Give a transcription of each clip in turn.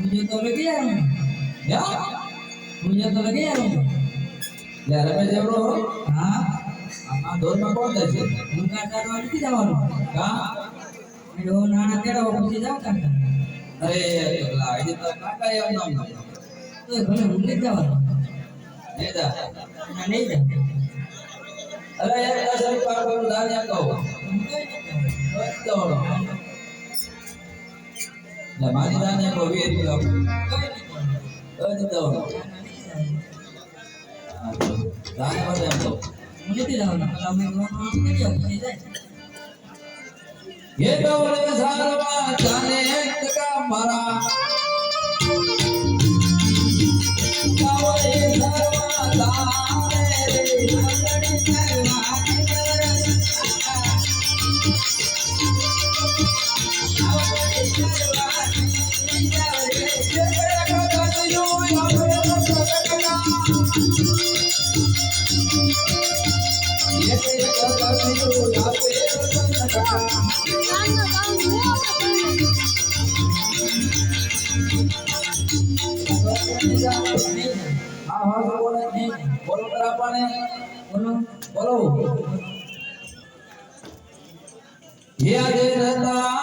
मुझे तो लगे यार ક્યાં मुझे तो लगे यार લે રમેશ એવડો હો हाँ આ દોરમાં કોણ જાય છે उनका करवा नहीं जावानो કા એટલે હું નાના કેળા પૂછી જાવ કાકા અરે પેલા આજે તો કાકા એમ નામ છે તો એ ભલે હું નહીં જવાનો ને જા ના નહીં જાવ અરે એક દસ રૂપિયા પર દાન કહો હું કઈ નહીં જાવ દોડો લે મારી દાન કહો વીસ રૂપિયા કઈ નહીં દોડ જાવ દોડો દાન બધે એમ કહો હું નથી જવાનો તમે નહીં જાવ નહીં જાય ये दौड़ सारवा जाने का मरा બોલે હે આજે તારો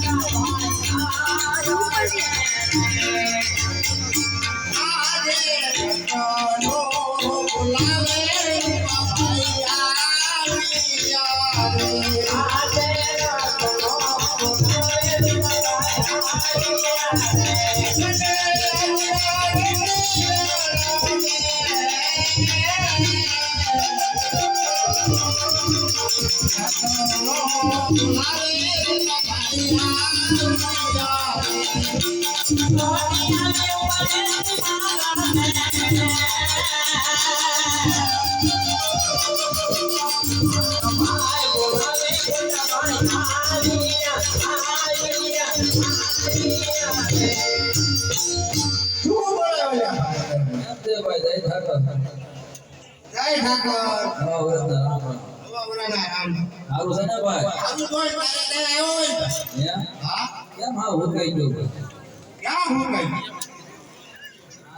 જય ઠાકર જય ઠાકોર હા વરસના રામ રામ હવા વરાના છે ને ભાઈ આવું કોઈ તારે આવ્યો હા? કેમ હા હું કઈ ગયો? ક્યાં હું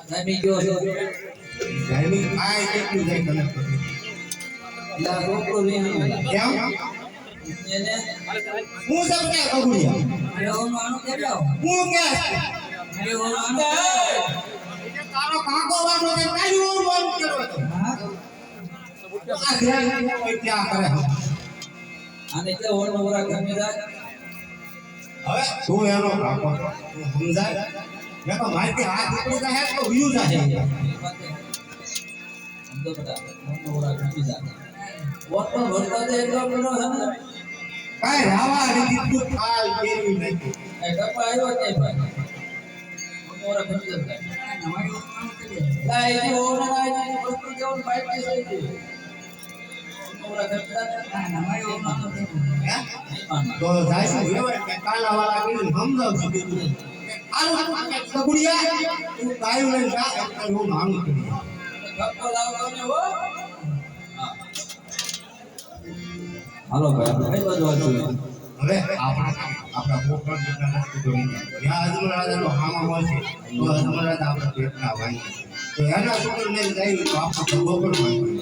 જામી ગયો છો ગરમી આય કેટલું જાય એટલે આ છોકરો લઈને કેમ? એને હું સબ કે બગુડિયા અરે હું આનો કેટલો હું કે અરે હું આનો તારો કાકો વાળો કે કાઈ ઓર બોલ કરો હા આ ધ્યાન ક્યાં કરે અને કે ઓર ગમી જાય હવે તું એનો કાકો. તું સમજાય? મેં તો મારી હાથ નીકળી જાય તો વ્યૂ જાય સમજો બધા ઓળ નવરા ગમી જાય ઓળ પણ ભરતા તે એટલો બધો છે ને કાઈ રાવા રીતિ તું ખાલ કેવી નહીં એ કપા આવ્યો કે ભાઈ ઓળ નવરા ગમી જાય તમારી આનો કેટલો લાઈ જી ઓળ ના જી વસ્તુ કેવું બાઈક કે છે? તો જાય છે કાલા વાળા કીધું સમજાવ છું બીજું આનું તું કાયું લઈને જા એટલે હું માંગુ છું. કપો લાવતો હો હા. હાલો ભાઈ આપણે કઈ બાજુ વાંચું હવે આપણા આપણા પોકળ જેટલા રસ્તે જોઈ ત્યાં અજમલ રાજાનો હામા મળશે તો અજમલ રાજા આપણા પેટના ભાઈ તો એના શુક્ર ને જાય તો આપણો ભગવો પણ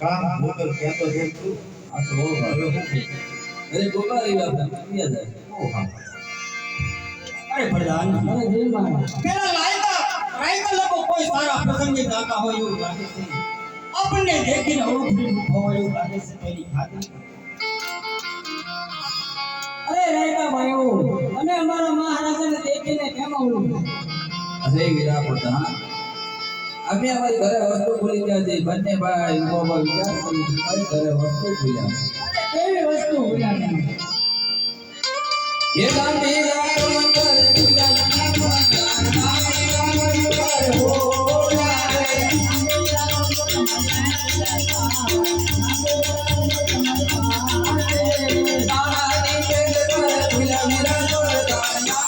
કામ બોતલ કહેતો જેમ તું આ તો બહુ હવે શું કે અરે ગોપા રહી આપણે ક્યાં જાય બહુ હા અરે પ્રધાન અરે જય મહારાજ પેલા લાયકા લાયકા લોકો કોઈ સારા પ્રસંગે ગાતા હોય એવું લાગે છે આપણને દેખીને ઓળખી હોય એવું લાગે છે તેની ખાતરી અરે રાયકા ભાઈઓ અમે અમારા મહારાજાને દેખીને કેમ અરે વીરા પ્રધાન અમે અમારી ઘરે વસ્તુ ભૂલી ગયા છે બંને ભાઈ ઊભો ઊભો વિચાર કરી મારી ઘરે વસ્તુ ભૂલ્યા કેવી વસ્તુ ભૂલ્યા તમે? એ ગાંધી રામ મંગલ અરે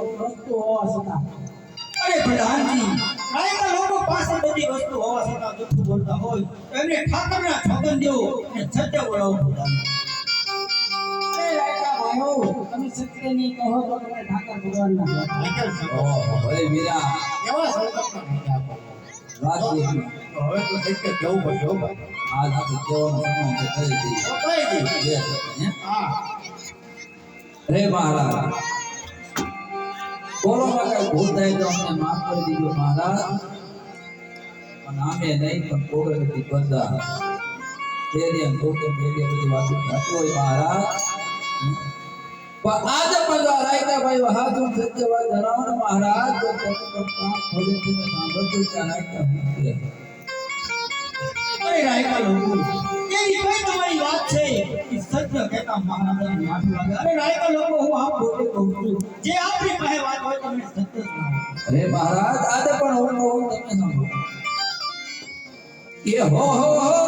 વસ્તુ હોવા છતાં. અરે પ્રધાનજી લાયકા લોકો પાસે બધી વસ્તુ હોવા છતાં જૂઠું બોલતા હોય તો એમને ઠાકરના છગન દેવો અને સત્ય બોલાવો તમે સત્ય નહીં કહો તો તમે ઠાકર અરે વીરા એવા વાત તો હવે તો ભાઈ. આજ આપણે કહેવાનો સમય છે થઈ ગઈ. હા? રે મહારાજ બોલોમાં કઈ ભૂલ થાય તો અમને માફ કરી દીજો મહારાજ પણ આમે નહીં પણ પોગળથી બધા તેરી અને પોતે પેલી બધી વાતો થતી હોય મહારાજ પણ આજે પણ આ રાયકા ભાઈ હાથું સત્ય વાત જણાવો ને મહારાજ તો તમે પણ કામ ખોલીથી મેં સાંભળતું ત્યાં રાયકા મૂકી રહે. અરે રાયકા લોકો એવી કઈ તમારી વાત છે કે સત્ય કહેતા મહારાજાને માથું લાગે અરે રાયકા લોકો કે હો હો હો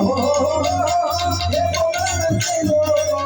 Oh, ho ho ho ho ho ho